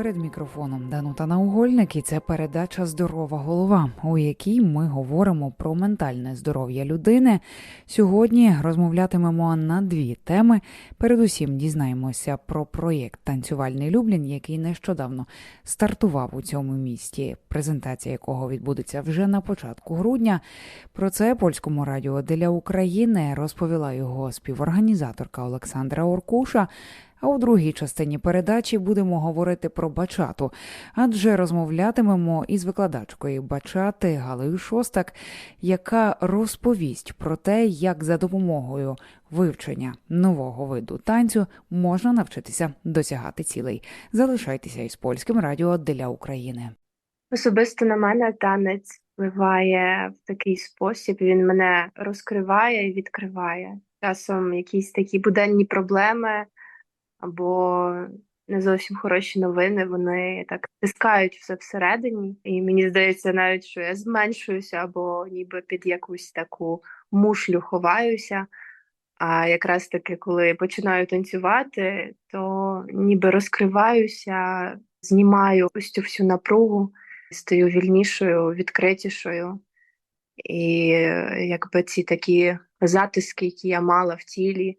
Перед мікрофоном Данута Наугольник і це передача Здорова голова, у якій ми говоримо про ментальне здоров'я людини. Сьогодні розмовлятимемо на дві теми. Передусім дізнаємося про проєкт Танцювальний Люблін, який нещодавно стартував у цьому місті, презентація якого відбудеться вже на початку грудня. Про це польському радіо для України розповіла його співорганізаторка Олександра Оркуша. А у другій частині передачі будемо говорити про бачату, адже розмовлятимемо із викладачкою бачати Галею Шостак, яка розповість про те, як за допомогою вивчення нового виду танцю можна навчитися досягати цілей. Залишайтеся із польським радіо для України. Особисто на мене танець впливає в такий спосіб. Він мене розкриває і відкриває. Часом якісь такі буденні проблеми або не зовсім хороші новини, вони так тискають все всередині, і мені здається, навіть що я зменшуюся, або ніби під якусь таку мушлю ховаюся. А якраз таки, коли починаю танцювати, то ніби розкриваюся, знімаю ось цю всю напругу, стаю вільнішою, відкритішою. І якби ці такі затиски, які я мала в тілі,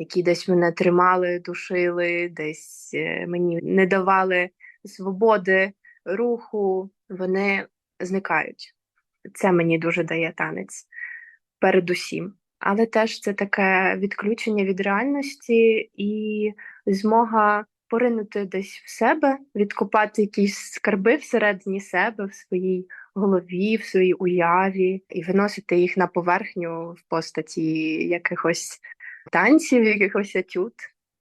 які десь мене тримали, душили, десь е, мені не давали свободи руху, вони зникають. Це мені дуже дає танець передусім. Але теж це таке відключення від реальності і змога поринути десь в себе, відкопати якісь скарби всередині себе, в своїй голові, в своїй уяві, і виносити їх на поверхню в постаті якихось танців, якихось етюд,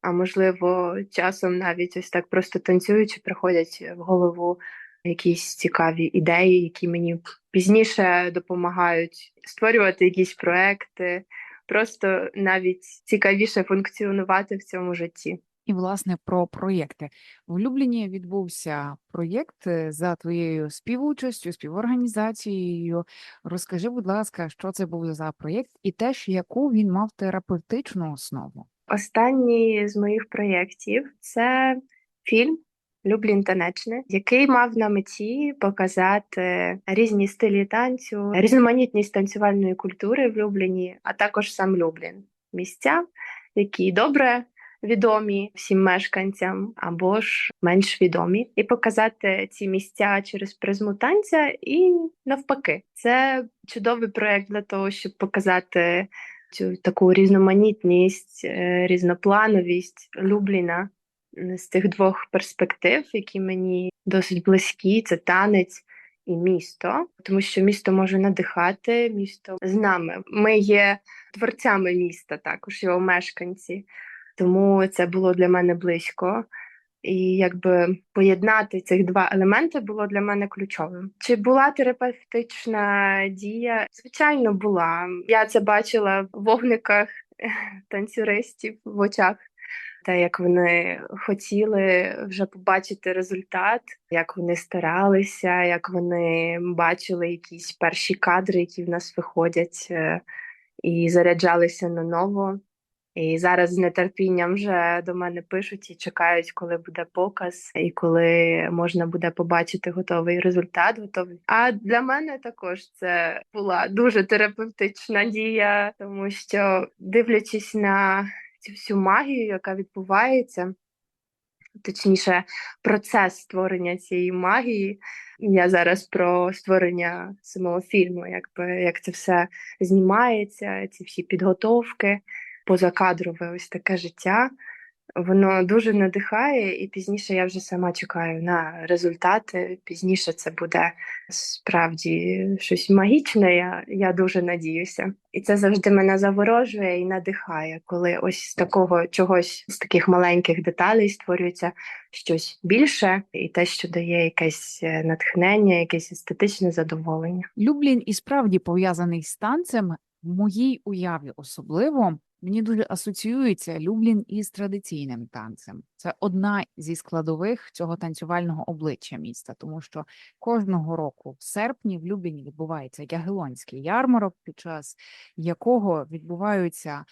а можливо, часом навіть ось так просто танцюючи, приходять в голову якісь цікаві ідеї, які мені пізніше допомагають створювати якісь проекти, просто навіть цікавіше функціонувати в цьому житті. І, власне, про проєкти. В Любліні відбувся проєкт е, за твоєю співучастю, співорганізацією. Розкажи, будь ласка, що це був за проєкт і теж яку він мав терапевтичну основу. Останній з моїх проєктів це фільм Люблін танечне, який мав на меті показати різні стилі танцю, різноманітність танцювальної культури в Любліні, а також сам Люблін. Місця, які добре відомі всім мешканцям або ж менш відомі, і показати ці місця через призму танця, і навпаки, це чудовий проект для того, щоб показати цю таку різноманітність, е, різноплановість Любліна з тих двох перспектив, які мені досить близькі: це танець. І місто, тому що місто може надихати, місто з нами. Ми є творцями міста, також його мешканці тому це було для мене близько. І якби поєднати цих два елементи було для мене ключовим. Чи була терапевтична дія? Звичайно, була. Я це бачила в вогниках танцюристів в очах, те, як вони хотіли вже побачити результат, як вони старалися, як вони бачили якісь перші кадри, які в нас виходять, е, і заряджалися на ново. І зараз з нетерпінням вже до мене пишуть і чекають, коли буде показ, і коли можна буде побачити готовий результат. Готовий. А для мене також це була дуже терапевтична дія, тому що дивлячись на цю всю магію, яка відбувається. Точніше, процес створення цієї магії. Я зараз про створення самого фільму, якби як це все знімається, ці всі підготовки позакадрове ось таке життя. Воно дуже надихає, і пізніше я вже сама чекаю на результати. Пізніше це буде справді щось магічне. Я я дуже надіюся, і це завжди мене заворожує і надихає, коли ось з такого чогось з таких маленьких деталей створюється щось більше, і те, що дає якесь е, натхнення, якесь естетичне задоволення. Люблін і справді пов'язаний з танцем в моїй уяві особливо. Мені дуже асоціюється Люблін із традиційним танцем. Це одна зі складових цього танцювального обличчя міста, тому що кожного року в серпні в Любліні відбувається ягелонський ярмарок, під час якого відбуваються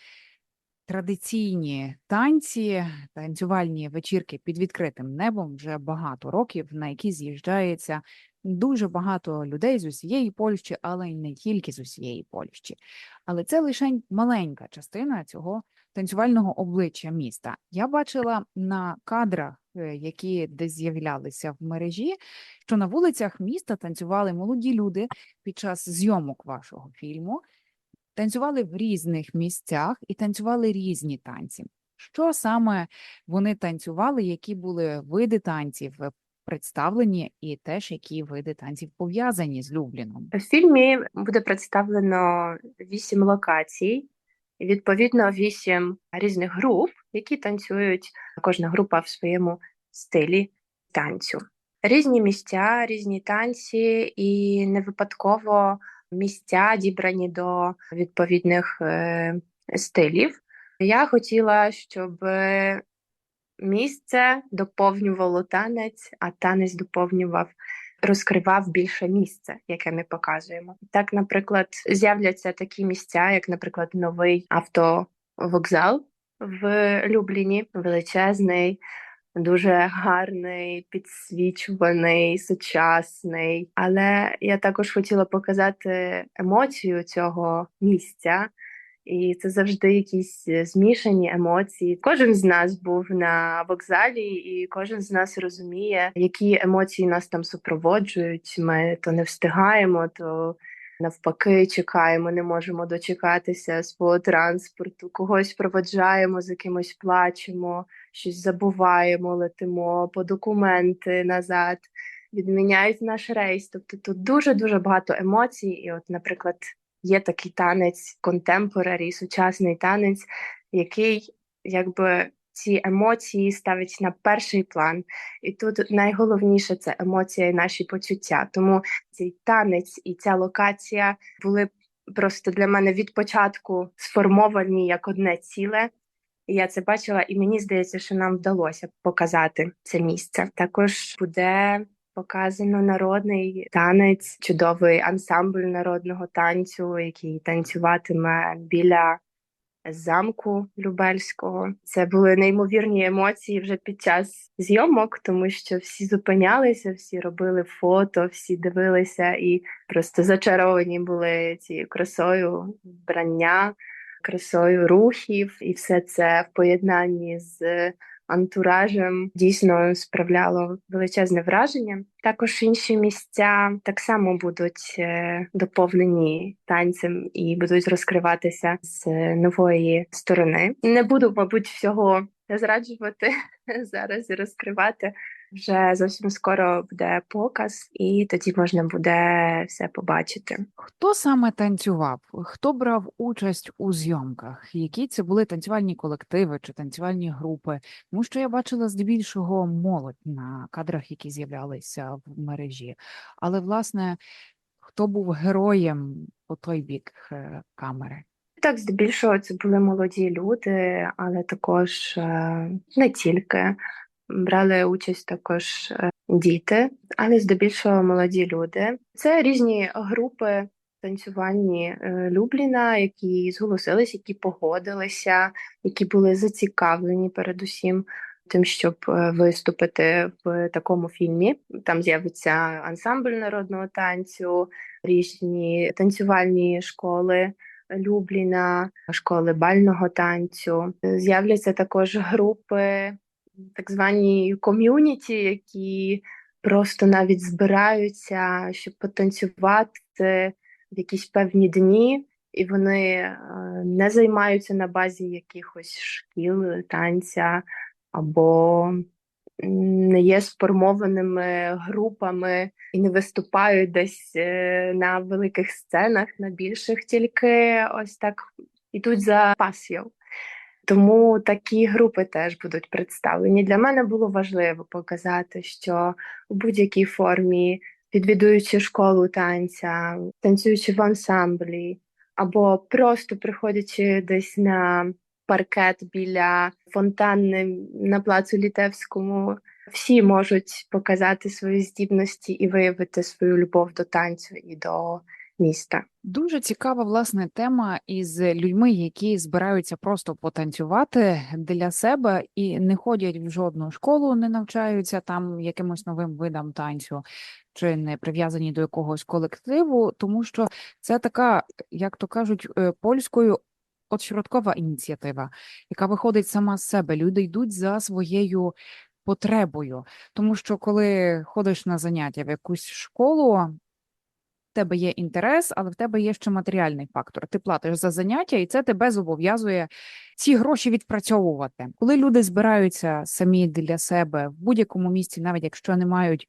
традиційні танці, танцювальні вечірки під відкритим небом вже багато років, на які з'їжджається дуже багато людей з усієї Польщі, але й не тільки з усієї Польщі. Але це лише маленька частина цього танцювального обличчя міста. Я бачила на кадрах, е, які десь з'являлися в мережі, що на вулицях міста танцювали молоді люди під час зйомок вашого фільму, танцювали в різних місцях і танцювали різні танці. Що саме вони танцювали, які були види танців представлені, і теж які види танців пов'язані з Любліном? В фільмі буде представлено вісім локацій, відповідно вісім різних груп, які танцюють кожна група в своєму стилі танцю. Різні місця, різні танці, і не випадково місця дібрані до відповідних е, стилів. Я хотіла, щоб місце доповнювало танець, а танець доповнював, розкривав більше місце, яке ми показуємо. Так, наприклад, з'являться такі місця, як, наприклад, новий автовокзал в Любліні, величезний. Дуже гарний, підсвічуваний, сучасний. Але я також хотіла показати емоцію цього місця, і це завжди якісь змішані емоції. Кожен з нас був на вокзалі, і кожен з нас розуміє, які емоції нас там супроводжують. Ми то не встигаємо, то навпаки чекаємо, не можемо дочекатися свого транспорту, когось проводжаємо, з якимось плачемо, щось забуваємо, летимо по документи назад. Відміняють наш рейс. Тобто тут дуже дуже багато емоцій. І, от, наприклад, є такий танець контемпорарі, сучасний танець, який якби ці емоції ставить на перший план. І тут найголовніше це емоція і наші почуття. Тому цей танець і ця локація були просто для мене від початку сформовані як одне ціле. І я це бачила, і мені здається, що нам вдалося показати це місце. Також буде показано народний танець, чудовий ансамбль народного танцю, який танцюватиме біля замку Любельського. Це були неймовірні емоції вже під час зйомок, тому що всі зупинялися, всі робили фото, всі дивилися і просто зачаровані були цією красою вбрання, красою рухів, і все це в поєднанні з антуражем дійсно справляло величезне враження. Також інші місця так само будуть е, доповнені танцем і будуть розкриватися з нової сторони. Не буду, мабуть, всього зраджувати зараз і розкривати. Вже зовсім скоро буде показ, і тоді можна буде все побачити. Хто саме танцював? Хто брав участь у зйомках? Які це були танцювальні колективи чи танцювальні групи? Тому що я бачила здебільшого молодь на кадрах, які з'являлися в мережі. Але, власне, хто був героєм по той бік е, камери? Так, здебільшого це були молоді люди, але також е, не тільки брали участь також е, діти, але здебільшого молоді люди. Це різні групи танцювальні е, Любліна, які зголосились, які погодилися, які були зацікавлені передусім. Тим, щоб е, виступити в такому фільмі, там з'явиться ансамбль народного танцю, різні танцювальні школи Любліна, школи бального танцю. З'являться також групи так звані ком'юніті, які просто навіть збираються, щоб потанцювати в якісь певні дні, і вони е, не займаються на базі якихось шкіл танця або не є сформованими групами і не виступають десь е, на великих сценах, на більших, тільки ось так ідуть за пасією. Тому такі групи теж будуть представлені. Для мене було важливо показати, що у будь-якій формі, відвідуючи школу танця, танцюючи в ансамблі, або просто приходячи десь на паркет біля фонтанни на плацу Літевському, всі можуть показати свої здібності і виявити свою любов до танцю і до міста. Дуже цікава власне тема із людьми, які збираються просто потанцювати для себе і не ходять в жодну школу, не навчаються там якимось новим видам танцю, чи не прив'язані до якогось колективу, тому що це така, як то кажуть, е, польською отшродкова ініціатива, яка виходить сама з себе. Люди йдуть за своєю потребою, тому що коли ходиш на заняття в якусь школу. Тебе є інтерес, але в тебе є ще матеріальний фактор. Ти платиш за заняття, і це тебе зобов'язує ці гроші відпрацьовувати. Коли люди збираються самі для себе в будь-якому місці, навіть якщо не мають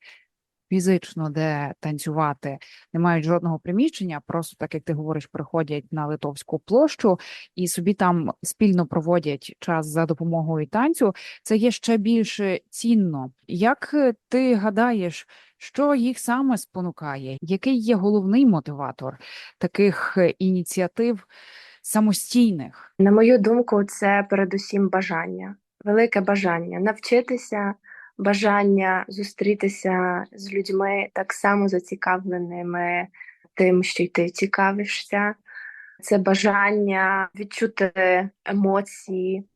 фізично де танцювати, не мають жодного приміщення, просто так як ти говориш, приходять на Литовську площу і собі там спільно проводять час за допомогою танцю. Це є ще більш цінно. Як е, ти гадаєш? Що їх саме спонукає? Який є головний мотиватор таких е, ініціатив самостійних? На мою думку, це передусім бажання, велике бажання навчитися, бажання зустрітися з людьми так само зацікавленими тим, що й ти цікавишся. Це бажання відчути емоції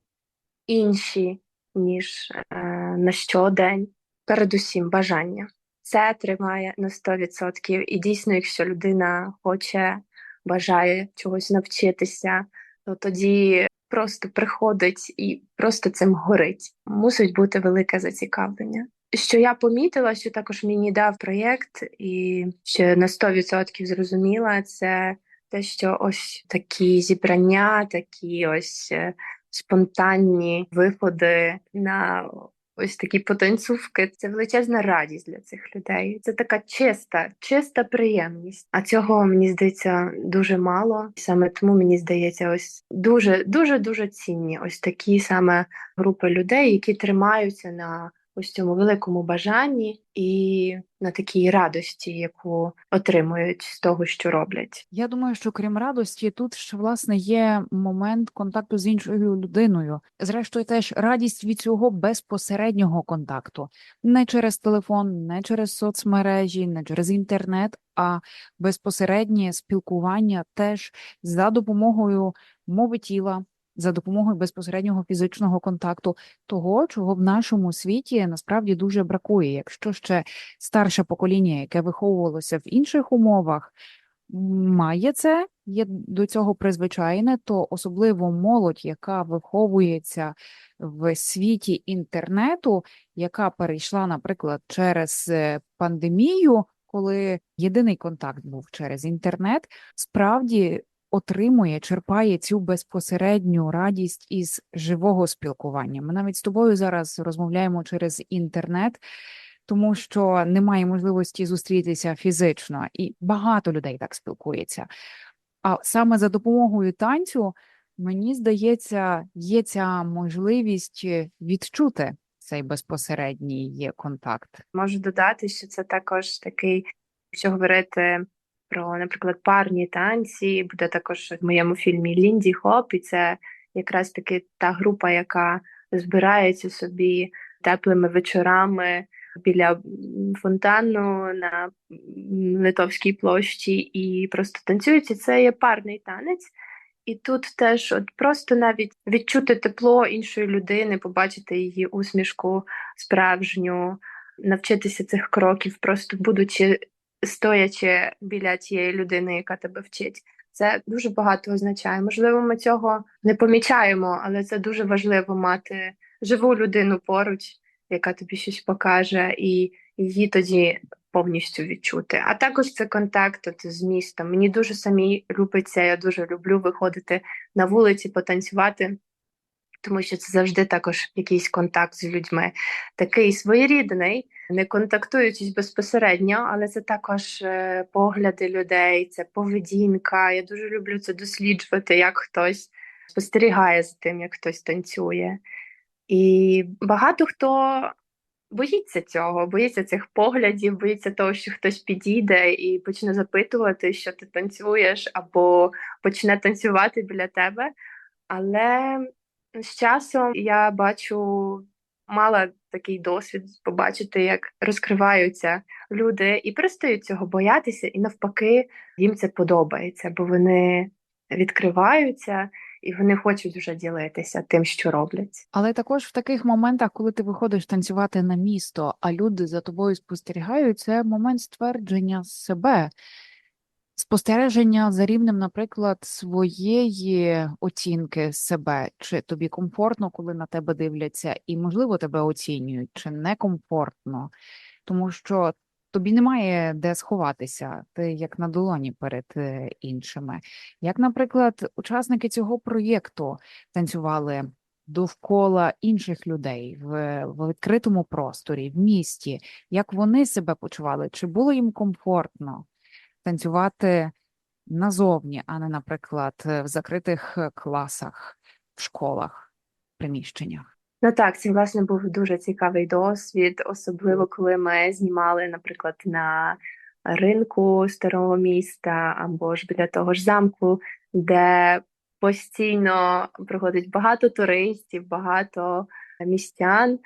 інші, ніж е, на щодень. Передусім бажання. Це тримає на 100%. І дійсно, якщо людина хоче, бажає чогось навчитися, то тоді просто приходить і просто цим горить. Мусить бути велике зацікавлення. Що я помітила, що також мені дав проєкт, і що на 100% зрозуміла, це те, що ось такі зібрання, такі ось е, спонтанні виходи на ось такі потанцювки. Це величезна радість для цих людей. Це така чиста, чиста приємність. А цього мені здається дуже мало. Саме тому мені здається, ось дуже дуже дуже цінні ось такі саме групи людей, які тримаються на ось цьому великому бажанні і на такій радості, яку отримують з того, що роблять. Я думаю, що крім радості, тут ще власне є момент контакту з іншою людиною. Зрештою, теж радість від цього безпосереднього контакту, не через телефон, не через соцмережі, не через інтернет, а безпосереднє спілкування теж за допомогою мови тіла. За допомогою безпосереднього фізичного контакту, того, чого в нашому світі насправді дуже бракує. Якщо ще старше покоління, яке виховувалося в інших умовах, має це, є до цього призвичайне, то особливо молодь, яка виховується в світі інтернету, яка перейшла, наприклад, через е, пандемію, коли єдиний контакт був через інтернет, справді отримує, черпає цю безпосередню радість із живого спілкування. Ми навіть з тобою зараз розмовляємо через інтернет тому що немає можливості зустрітися фізично, і багато людей так спілкується. А саме за допомогою танцю, мені здається, є ця можливість відчути цей безпосередній контакт. Можу додати, що це також такий, якщо говорити про, наприклад, парні танці, буде також в моєму фільмі Лінді Хоп, і це якраз таки та група, яка збирається собі теплими вечорами біля фонтану на Литовській площі і просто танцюють. Це є парний танець. І тут теж от просто навіть відчути тепло іншої людини, побачити її усмішку справжню, навчитися цих кроків, просто будучи стоячи біля тієї людини, яка тебе вчить. Це дуже багато означає. Можливо, ми цього не помічаємо, але це дуже важливо мати живу людину поруч, яка тобі щось покаже, і її тоді повністю відчути. А також це контакт от з містом. Мені дуже самі любиться, я дуже люблю виходити на вулиці, потанцювати. Тому що це завжди також якийсь контакт з людьми, такий своєрідний, не контактуючись безпосередньо, але це також е, погляди людей, це поведінка. Я дуже люблю це досліджувати, як хтось спостерігає за тим, як хтось танцює. І багато хто боїться цього, боїться цих поглядів, боїться того, що хтось підійде і почне запитувати, що ти танцюєш, або почне танцювати біля тебе. Але з часом я бачу мала такий досвід побачити, як розкриваються люди і перестають цього боятися, і навпаки, їм це подобається, бо вони відкриваються і вони хочуть вже ділитися тим, що роблять. Але також в таких моментах, коли ти виходиш танцювати на місто, а люди за тобою спостерігають, це момент ствердження себе, спостереження за рівнем, наприклад, своєї оцінки себе, чи тобі комфортно, коли на тебе дивляться, і, можливо, тебе оцінюють, чи некомфортно, тому що тобі немає де сховатися, ти як на долоні перед е, іншими. Як, наприклад, учасники цього проєкту танцювали довкола інших людей в, в відкритому просторі, в місті, як вони себе почували, чи було їм комфортно танцювати назовні, а не, наприклад, в закритих е, класах, в школах, приміщеннях. Ну так, це власне був дуже цікавий досвід, особливо коли ми знімали, наприклад, на ринку старого міста або ж біля того ж замку, де постійно приходить багато туристів, багато містян.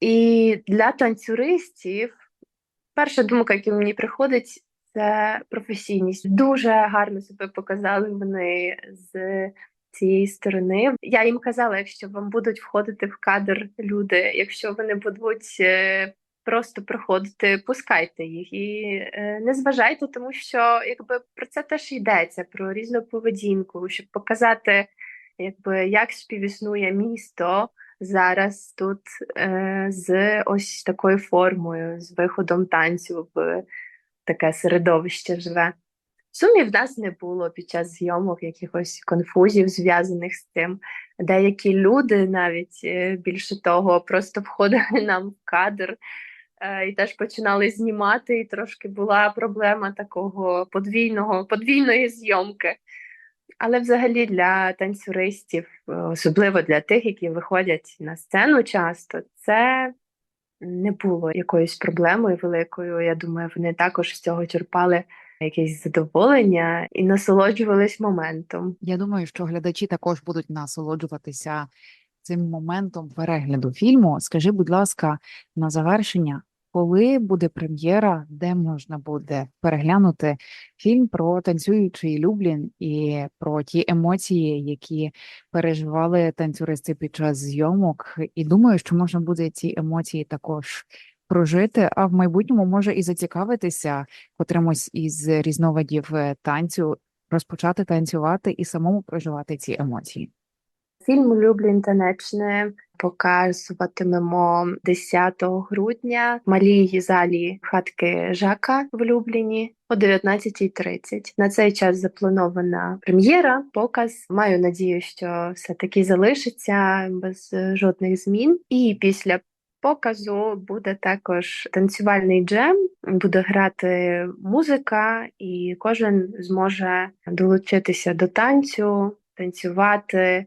І для танцюристів перша думка, яка мені приходить, це професійність. Дуже гарно себе показали вони з цієї сторони. Я їм казала, якщо вам будуть входити в кадр люди, якщо вони будуть е, просто проходити, пускайте їх і е, не зважайте, тому що якби про це теж йдеться, про різну поведінку, щоб показати, якби як співіснує місто. Зараз тут е, з ось такою формою, з виходом танцю в таке середовище живе. Сумів в нас не було під час зйомок якихось конфузів, зв'язаних з цим. Деякі люди навіть е, більше того, просто входили нам в кадр е, і теж починали знімати, і трошки була проблема такого подвійного, подвійної зйомки. Але взагалі для танцюристів, е, особливо для тих, які виходять на сцену часто, це не було якоюсь проблемою великою. Я думаю, вони також з цього черпали якесь задоволення і насолоджувались моментом. Я думаю, що глядачі також будуть насолоджуватися цим моментом перегляду фільму. Скажи, будь ласка, на завершення, коли буде прем'єра, де можна буде переглянути фільм про танцюючий Люблін і про ті емоції, які переживали танцюристи під час зйомок, і думаю, що можна буде ці емоції також прожити, а в майбутньому може і зацікавитися котримось із різновидів е, танцю, розпочати танцювати і самому проживати ці емоції. Фільм Люблін танечне показуватимемо 10 грудня в малій залі хатки Жака в Любліні о 19.30. На цей час запланована прем'єра, показ. Маю надію, що все таки залишиться без жодних змін. І після показу буде також танцювальний джем, буде грати музика, і кожен зможе долучитися до танцю, танцювати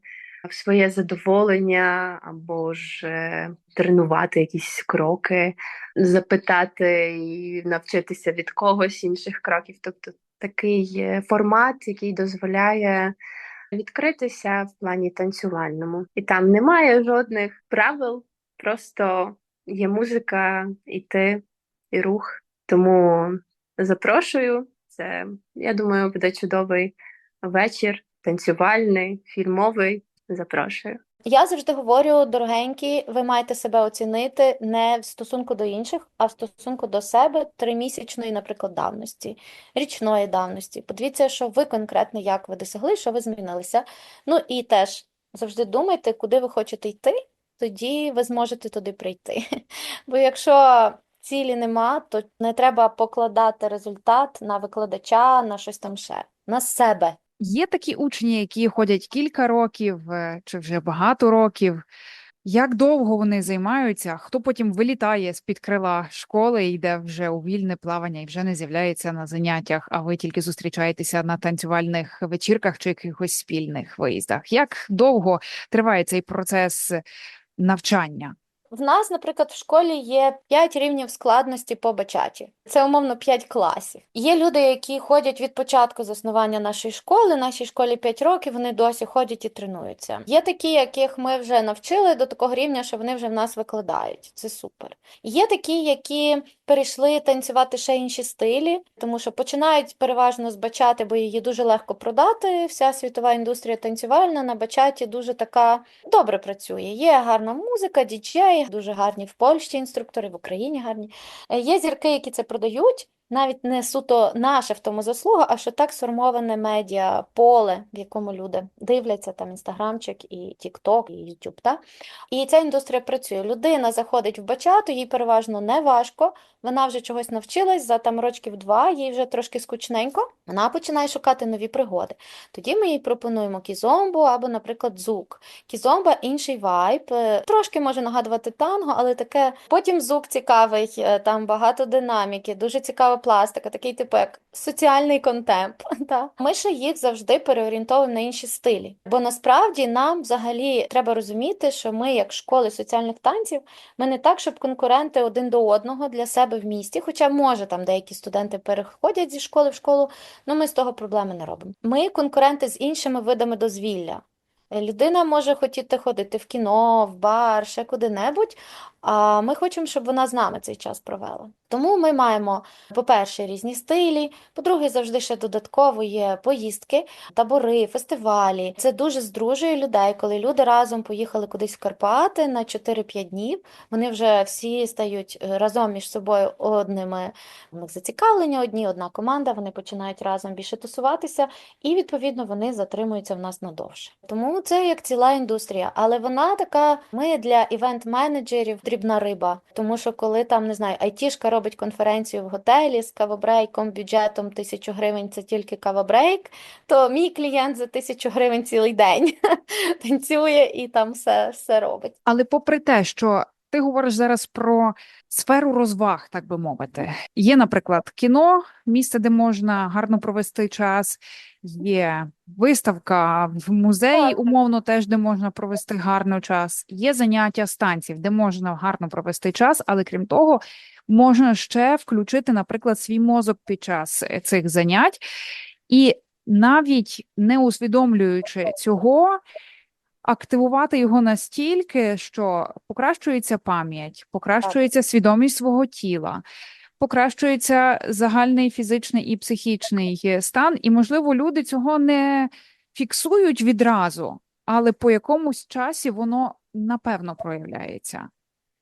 в своє задоволення або ж е, тренувати якісь кроки, запитати і навчитися від когось інших кроків. Тобто такий е, формат, який дозволяє відкритися в плані танцювальному, і там немає жодних правил. Просто є музика, і ти, і рух. Тому запрошую. Це, я думаю, буде чудовий вечір, танцювальний, фільмовий. Запрошую. Я завжди говорю, дорогенькі, ви маєте себе оцінити не в стосунку до інших, а в стосунку до себе тримісячної, наприклад, давності, річної давності. Подивіться, що ви конкретно як ви досягли, що ви змінилися. Ну і теж завжди думайте, куди ви хочете йти, тоді ви зможете туди прийти. Бо якщо цілі нема, то не треба покладати результат на викладача, на щось там ще, на себе. Є такі учні, які ходять кілька років е, чи вже багато років. Як довго вони займаються? Хто потім вилітає з-під крила школи йде вже у вільне плавання і вже не з'являється на заняттях, а ви тільки зустрічаєтеся на танцювальних вечірках чи якихось спільних виїздах? Як довго триває цей процес навчання? В нас, наприклад, в школі є 5 рівнів складності по бачаті. Це умовно 5 класів. Є люди, які ходять від початку заснування нашої школи. Нашій школі 5 років, вони досі ходять і тренуються. Є такі, яких ми вже навчили до такого рівня, що вони вже в нас викладають. Це супер. Є такі, які перейшли танцювати ще інші стилі, тому що починають переважно з бачати, бо її дуже легко продати. Вся світова індустрія танцювальна на бачаті дуже така добре працює. Є гарна музика, діджеї, дуже гарні в Польщі інструктори, в Україні гарні. Е, Є зірки, які це продають. Навіть не суто наша в тому заслуга, а що так сформоване медіа поле, в якому люди дивляться, там інстаграмчик, і Тікток, і Ютуб. І ця індустрія працює. Людина заходить в бачату, їй переважно не важко, вона вже чогось навчилась за там рочків два, їй вже трошки скучненько, вона починає шукати нові пригоди. Тоді ми їй пропонуємо кізомбу або, наприклад, зук. Кізомба інший вайб, е, трошки може нагадувати танго, але таке. Потім зук цікавий, е, там багато динаміки, дуже цікава пластика, такий як соціальний контемп. Та. Ми ще їх завжди переорієнтовуємо на інші стилі. Бо насправді нам взагалі треба розуміти, що ми, як школи соціальних танців, ми не так, щоб конкуренти один до одного для себе в місті, хоча може там деякі студенти переходять зі школи в школу, але ми з того проблеми не робимо. Ми конкуренти з іншими видами дозвілля. Людина може хотіти ходити в кіно, в бар, ще куди-небудь, а ми хочемо, щоб вона з нами цей час провела. Тому ми маємо, по-перше, різні стилі, по-друге, завжди ще додатково є поїздки, табори, фестивалі. Це дуже здружує людей, коли люди разом поїхали кудись в Карпати на 4-5 днів. Вони вже всі стають е, разом між собою одними. У них зацікавлення одні, одна команда, вони починають разом більше тусуватися, і відповідно вони затримуються в нас надовше. Тому це як ціла індустрія, але вона така, ми для івент-менеджерів дрібна риба. Тому що коли там не знаю, айтішка робить конференцію в готелі з кавобрейком, бюджетом тисячу гривень це тільки кавобрейк, то мій клієнт за тисячу гривень цілий день танцює і там все, все робить. Але попри те, що ти говориш зараз про сферу розваг, так би мовити, є, наприклад, кіно, місце, де можна гарно провести час, є виставка в музеї, умовно, теж де можна провести гарно час, є заняття з танців, де можна гарно провести час, але крім того, можна ще включити, наприклад, свій мозок під час е, цих занять. І навіть не усвідомлюючи цього, активувати його настільки, що покращується пам'ять, покращується свідомість свого тіла, покращується загальний фізичний і психічний е, стан, і, можливо, люди цього не фіксують відразу, але по якомусь часі воно напевно проявляється.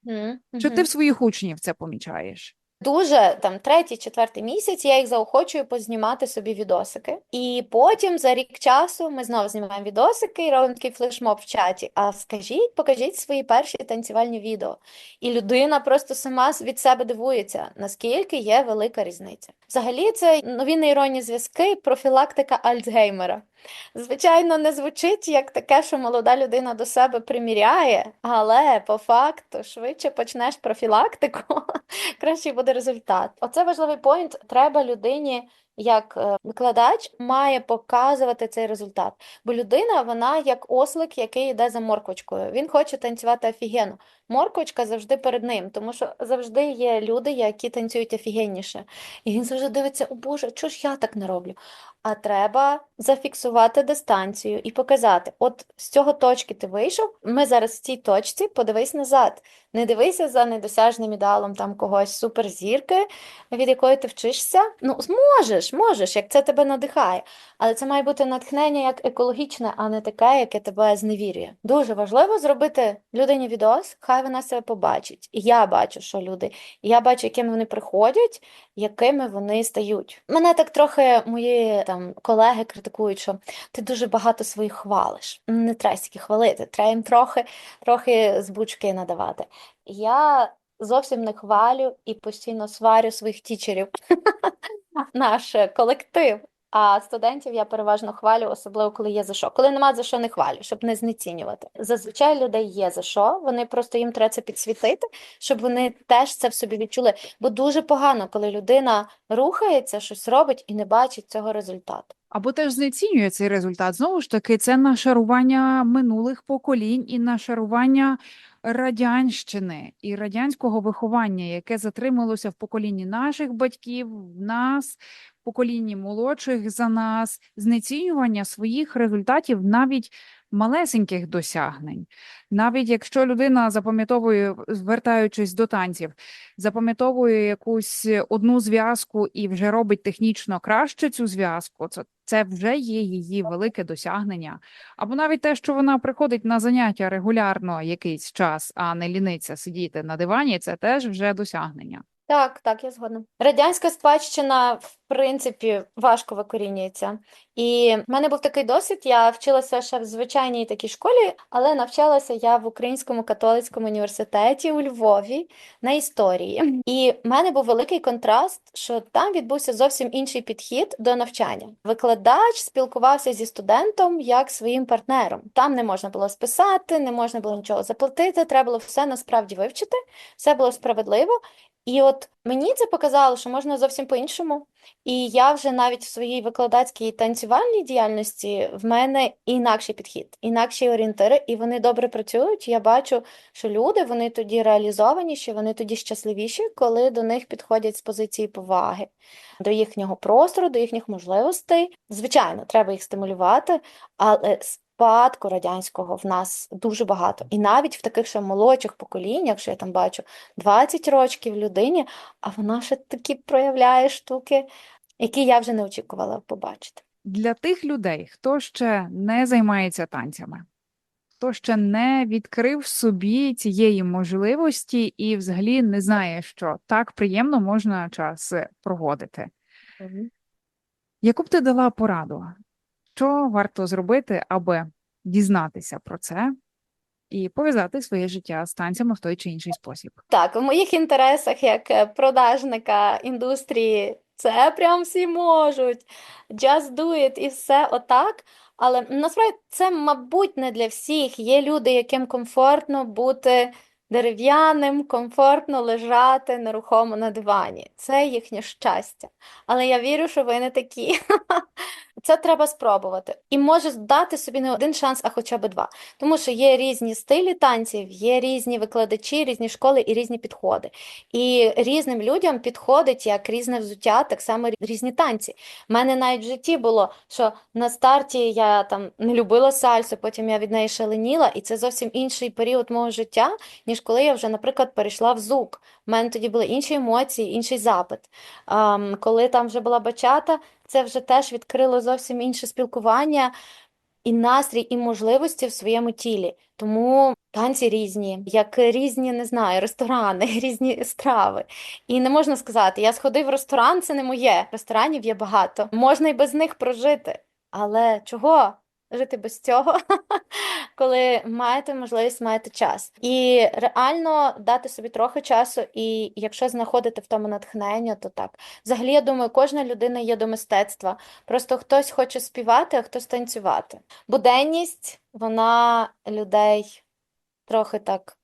Мгм, Чи ти в своїх учнів це помічаєш? Дуже там третій, четвертий місяць я їх заохочую познімати собі відосики. І потім за рік часу ми знову знімаємо відосики і робимо такий флешмоб в чаті. А скажіть, покажіть свої перші танцювальні відео. І людина просто сама від себе дивується, наскільки є велика різниця. Взагалі, це нові нейронні зв'язки, профілактика Альцгеймера. Звичайно, не звучить як таке, що молода людина до себе приміряє, але по факту швидше почнеш профілактику, кращий буде результат. Оце важливий поінт. Треба людині, як е, викладач, має показувати цей результат. Бо людина, вона як ослик, який йде за морквочкою. Він хоче танцювати офігенно. Морквочка завжди перед ним, тому що завжди є люди, які танцюють офігенніше. І він завжди дивиться: о Боже, чого ж я так не роблю? А треба зафіксувати дистанцію і показати: от з цього точки ти вийшов, ми зараз в цій точці, подивись назад. Не дивися за недосяжним ідеалом там когось суперзірки, від якої ти вчишся. Ну, зможеш, можеш, як це тебе надихає. Але це має бути натхнення як екологічне, а не таке, яке тебе зневірює. Дуже важливо зробити людині відос, хай вона себе побачить. І я бачу, що люди, я бачу, якими вони приходять, якими вони стають. Мене так трохи мої там колеги критикують, що ти дуже багато своїх хвалиш. Не треба стільки хвалити, треба їм трохи, трохи з бучки надавати. Я зовсім не хвалю і постійно сварю своїх тічерів, наш колектив. А студентів я переважно хвалю, особливо коли є за що. Коли нема за що, не хвалю, щоб не знецінювати. Зазвичай людей є за що, вони просто їм треба це підсвітити, щоб вони теж це в собі відчули. Бо дуже погано, коли людина рухається, щось робить і не бачить цього результату. Або теж знецінює цей результат. Знову ж таки, це нашарування минулих поколінь і нашарування радянщини і радянського виховання, яке затрималося в поколінні наших батьків, в нас, в поколінні молодших за нас, знецінювання своїх результатів навіть малесеньких досягнень. Навіть якщо людина запам'ятовує, звертаючись до танців, запам'ятовує якусь одну зв'язку і вже робить технічно краще цю зв'язку, це, це вже є її велике досягнення. Або навіть те, що вона приходить на заняття регулярно якийсь час, а не ліниться сидіти на дивані, це теж вже досягнення. Так, так, я згодна. Радянська спадщина, в принципі, важко викорінюється. І в мене був такий досвід. Я вчилася ще в звичайній такій школі, але навчалася я в Українському католицькому університеті у Львові на історії. І в мене був великий контраст, що там відбувся зовсім інший підхід до навчання. Викладач спілкувався зі студентом як своїм партнером. Там не можна було списати, не можна було нічого заплатити, треба було все насправді вивчити, все було справедливо. І от мені це показало, що можна зовсім по-іншому. І я вже навіть в своїй викладацькій танцювальній діяльності в мене інакший підхід, інакші орієнтири, і вони добре працюють. Я бачу, що люди вони тоді реалізованіші, вони тоді щасливіші, коли до них підходять з позиції поваги, до їхнього простору, до їхніх можливостей. Звичайно, треба їх стимулювати, але спадку радянського в нас дуже багато. І навіть в таких ще молодших поколіннях, що я там бачу 20 років людині, а вона ще такі проявляє штуки, які я вже не очікувала побачити. Для тих людей, хто ще не займається танцями, хто ще не відкрив собі цієї можливості і взагалі не знає, що так приємно можна час проводити. Яку б ти дала пораду? Що варто зробити, аби дізнатися про це і пов'язати своє життя з танцями в той чи інший спосіб? Так, в моїх інтересах як е, продажника індустрії це прям всі можуть. Just do it і все отак. Але насправді це, мабуть, не для всіх. Є люди, яким комфортно бути дерев'яним, комфортно лежати нерухомо на дивані. Це їхнє щастя. Але я вірю, що ви не такі. Це треба спробувати. І може дати собі не один шанс, а хоча б два. Тому що є різні стилі танців, є різні викладачі, різні школи і різні підходи. І різним людям підходить як різне взуття, так само різні танці. У мене навіть в житті було, що на старті я там не любила сальсу, потім я від неї шаленіла, і це зовсім інший період мого життя, ніж коли я вже, наприклад, перейшла в зук. У мене тоді були інші емоції, інший запит. Ам, коли там вже була бачата, це вже теж відкрило зовсім інше спілкування і настрій, і можливості в своєму тілі. Тому танці різні, як різні, не знаю, ресторани, різні страви. І не можна сказати, я сходив в ресторан, це не моє. Ресторанів є багато. Можна і без них прожити. Але чого жити без цього, коли маєте можливість, маєте час. І реально дати собі трохи часу, і якщо знаходите в тому натхнення, то так. Взагалі, я думаю, кожна людина є до мистецтва. Просто хтось хоче співати, а хтось танцювати. Буденність, вона людей трохи так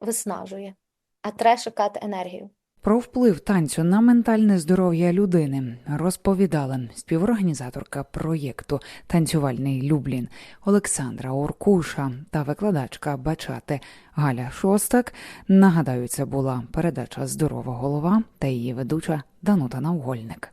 виснажує, а треба шукати енергію. Про вплив танцю на ментальне здоров'я людини розповідала співорганізаторка проєкту Танцювальний Люблін Олександра Оркуша та викладачка бачати Галя Шостак. Нагадаю, це була передача Здорова голова та її ведуча Данута Наугольник.